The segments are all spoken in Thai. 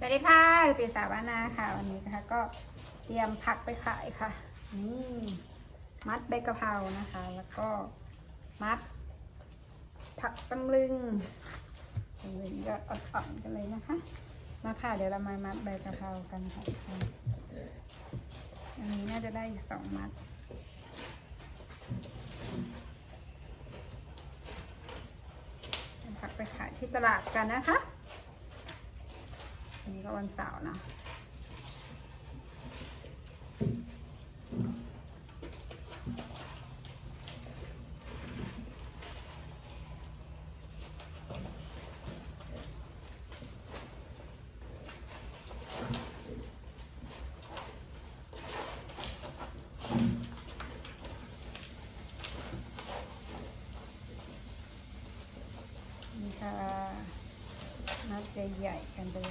สวัสดีค่ะติสาวานาค่ะวันนี้นะคะก็เตรียมผักไปขายค่ะ นี่มัดใบกะเพรานะคะ แล้วก็มัด ผักตำลึงตำลึงก็อ่อนๆกันเลยนะคะมาค่ะเดี๋ยวเรามามัดใบกะเพรากันค่ะอันนี้น่าจะได้อีกสองมัดผักไปขายที่ตลาดกันนะคะ นนี้ก็วันเสาร์นะนี่ค่ะนัดใหญ่ๆกันเลย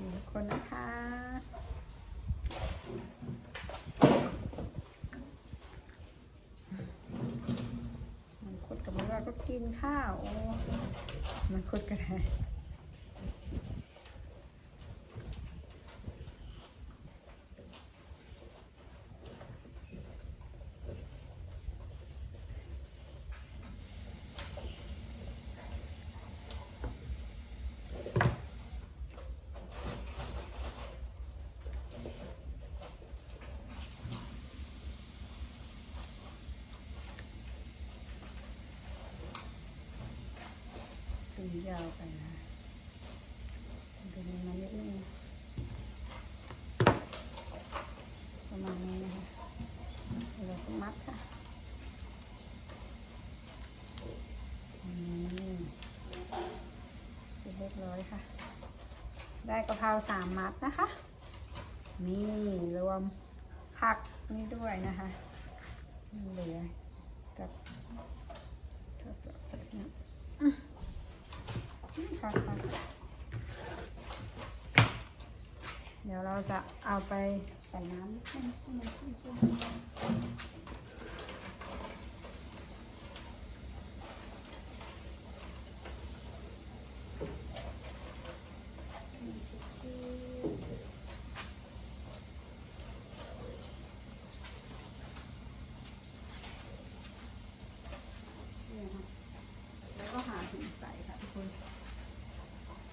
นี่ ทุกคนนะคะ มันคดกับมันว่าก็กินข้าว มันคดกันได้ ยาวไปนะดึงมันนิดนึงประมาณนี้นะคะเราก็มัดค่ะเสร็จเรียบร้อยค่ะ ได้กะเพราสามมัดนะคะ นี่รวมผักนี่ด้วยนะคะเหลือกับทดสอบสักนิดค่ะค่ะ เราจะเอาไปใส่น้ำให้มันชุ่มแล้วก็หาถุงใส่ค่ะทุกคน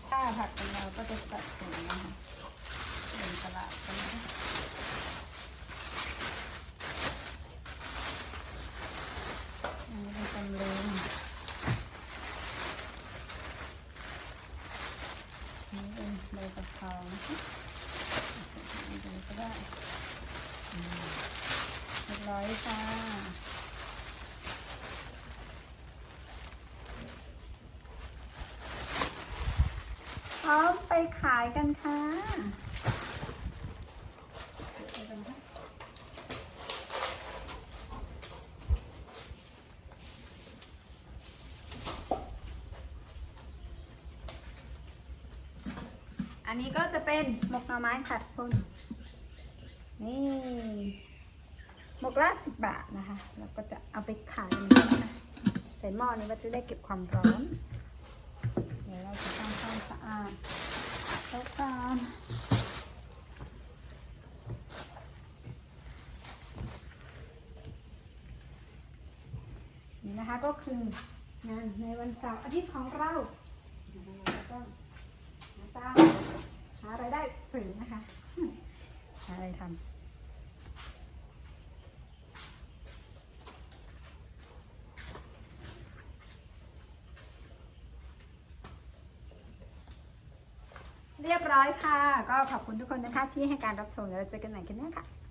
ถ้าผักของเราก็จะตัดถุงนะคะ เดินตลาดกันนะคะอันนี้เป็นตำลึงอันนี้เป็นใบกะเพรานะคะนนี้ก็ได้อืมเรียบร้อยค่ะพร้อมไปขายกันค่ะไปกันค่ะ อันนี้ก็จะเป็นหมกหน่อไม้ค่ะทุกคนนี่หมกละสิบบาทนะคะแล้วก็จะเอาไปขายนนะคะใส่หม้อนี้ว่าจะได้เก็บความร้อน เดี๋ยวเราจะทำความสะอาดแล้วกันนี่นะคะก็คืองานในวันเสาร์อาทิตย์ของเราเราก็ต้อง สร้างหารายได้เสริมนะคะหาอะไรทำเรียบร้อยค่ะ ก็ขอบคุณทุกคนนะคะที่ให้การรับชมแล้วเจอกันใหม่คลิปหน้าค่ะ